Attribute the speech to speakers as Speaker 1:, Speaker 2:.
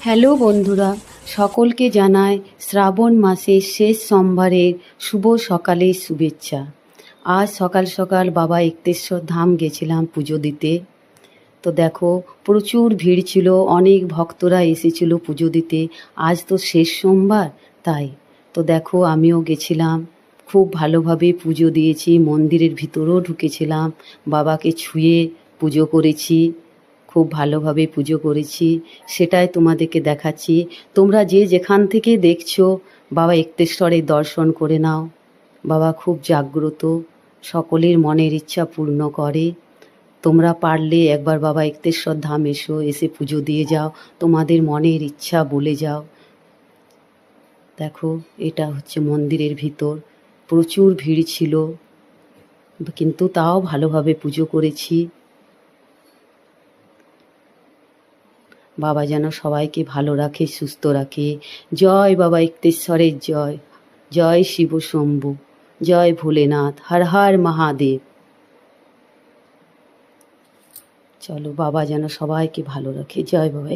Speaker 1: Hello বন্ধুরা, সকলকে জানায় শ্রাবণ মাসের শেষ সোমবারের শুভ সকালের শুভেচ্ছা। আজ সকাল সকাল বাবা একতেশ্বর ধাম গেছিলাম পুজো দিতে। তো দেখো, প্রচুর ভিড় ছিল, অনেক ভক্তরা এসেছিল পুজো দিতে। আজ তো শেষ সোমবার, তাই। তো দেখো, আমিও গেছিলাম। খুব ভালোভাবে পুজো দিয়েছি, মন্দিরের ভিতরেও ঢুকেছিলাম। বাবাকে ছুঁয়ে পুজো করেছি। খুব ভালোভাবে পুজো করেছি, সেটাই তোমাদেরকে দেখাচ্ছি। তোমরা যে যেখান থেকে দেখছ, বাবা একতেশ্বরের দর্শন করে নাও। বাবা খুব জাগ্রত, সকলের মনের ইচ্ছা পূর্ণ করে। তোমরা পারলে একবার বাবা একতেশ্বর ধাম এসো, এসে পুজো দিয়ে যাও, তোমাদের মনের ইচ্ছা বলে যাও। দেখো, এটা হচ্ছে মন্দিরের ভিতর। প্রচুর ভিড় ছিল, কিন্তু তাও ভালোভাবে পুজো করেছি। বাবা যেন সবাইকে ভালো রাখে, সুস্থ রাখে। জয় বাবা ইক্তেশ্বরের জয়। জয় শিব শম্ভু। জয় ভোলেনাথ। হর হর মহাদেব। চলো বাবা যেন সবাইকে ভালো রাখে। জয় বাবা